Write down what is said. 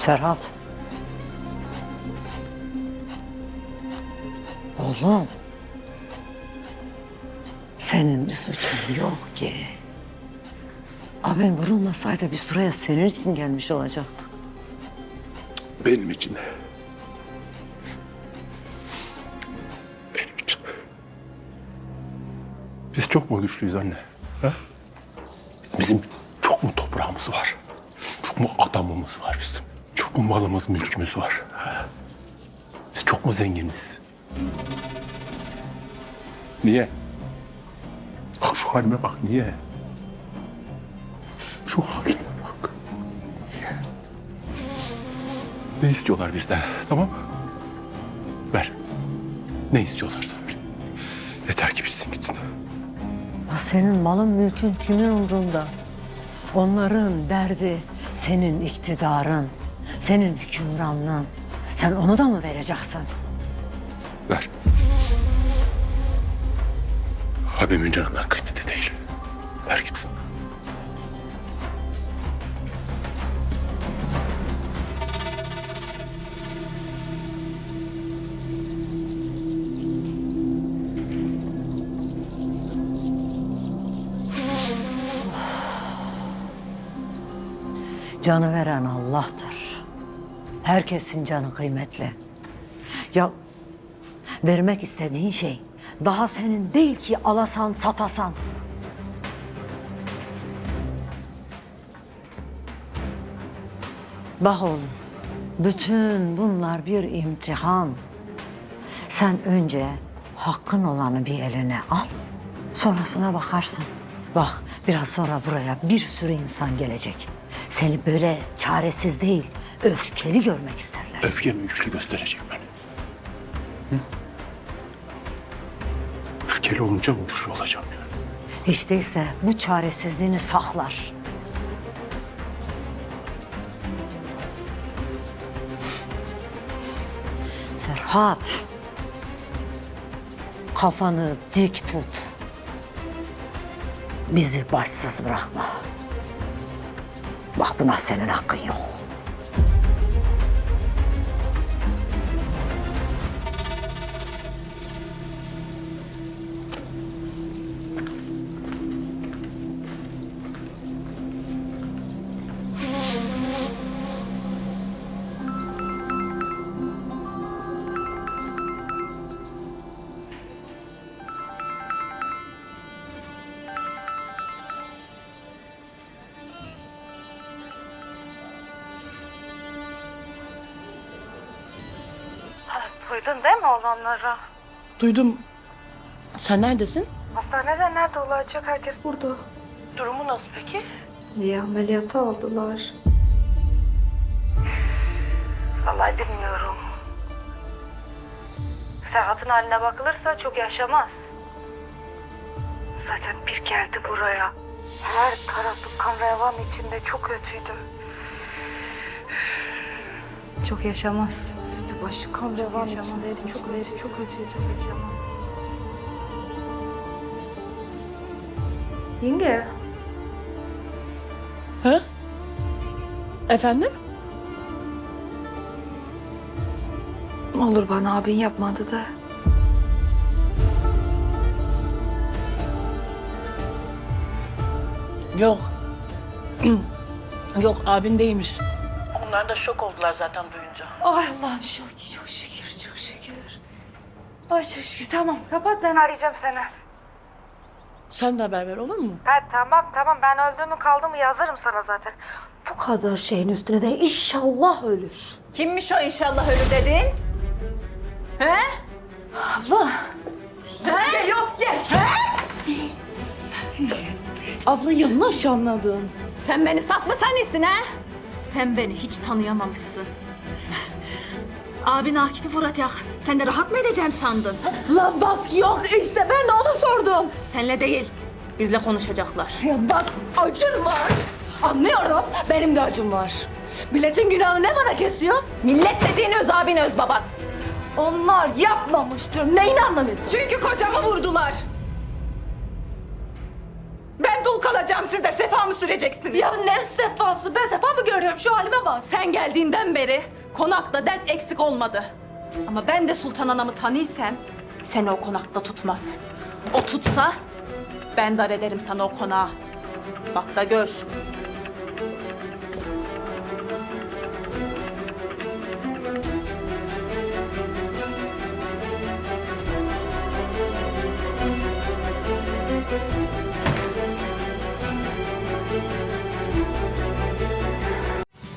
Serhat. Oğlum. Senin bir suçun yok ki. Abim vurulmasaydı biz buraya senin için gelmiş olacaktık. Benim için. Benim için. Biz çok mu güçlüyüz anne? Ha? Bizim çok mu toprağımız var? Çok mu adamımız var bizim? Mu malımız, mülkümüz var? Biz çok mu zenginiz? Niye? Bak şu halime bak niye? Şu halime bak. Niye? Ne istiyorlar bizden? Tamam mı? Ver. Ne istiyorlarsa ver. Yeter ki bitsin gitsin. Ya senin malın mülkün kimin umrunda? Onların derdi senin iktidarın, senin hükümranlığın. Sen onu da mı vereceksin? Ver. Abimin canından kıymeti değil. Ver gitsin. Canı veren Allah'tır. Herkesin canı kıymetli. Ya vermek istediğin şey daha senin değil ki alasan satasan. Bak oğlum, bütün bunlar bir imtihan. Sen önce hakkın olanı bir eline al, sonrasına bakarsın. Bak biraz sonra buraya bir sürü insan gelecek. Seni böyle çaresiz değil, öfkeli görmek isterler. Öfkemi güçlü göstereceğim ben. Hı? Öfkeli olunca mı güçlü olacağım yani? Hiç değilse bu çaresizliğini saklar. Serhat. Kafanı dik tut. Bizi başsız bırakma. Bak buna senin hakkın yok. Duydun değil mi olanları? Duydum. Sen neredesin? Hastanede nerede olacak? Herkes burada. Durumu nasıl peki? Niye ameliyata aldılar? Vallahi bilmiyorum. Serhat'ın haline bakılırsa çok yaşamaz. Zaten bir geldi buraya. Her tarafı kan revan içinde çok kötüydü. Çok yaşamaz. Üstü başı kan revan içindeydi. Çok kötü, çok kötüydü. Yaşamaz. Yenge. Ha? Efendim? Olur bana abin yapmadı da. Yok. Yok abin değilmiş. Onlar da şok oldular zaten duyunca. Ay Allah'ım çok, çok şükür, çok şükür. Ay çok şükür. Tamam kapat ben arayacağım seni. Sen de haber ver olur mu? Ha tamam tamam ben öldüğümü kaldığımı yazarım sana zaten. Bu kadar şeyin üstüne de inşallah ölür. Kimmiş o inşallah ölür dedin? He? Abla. He? Yok gel. He? Abla yanlış anladın. Sen beni saf mı sanıyorsun ha? Sen beni hiç tanıyamamışsın. Abin Akif'i vuracak. Sen de rahat mı edeceğim sandın? Lan bak yok işte ben de onu sordum. Senle değil, bizle konuşacaklar. Ya bak acın var. Anlıyorum benim de acım var. Milletin günahını ne bana kesiyor? Millet dediğin öz abin öz baban. Onlar yapmamıştır. Neyini anlamıyorsun? Çünkü kocamı vurdular. Ben dul kalacağım siz de sefa mı süreceksiniz? Ya ne sefası? Ben sefa? Şu halime bak. Sen geldiğinden beri konakta dert eksik olmadı. Ama ben de Sultan Anam'ı tanıysam seni o konakta tutmaz. O tutsa ben dar ederim sana o konağı. Bak da gör.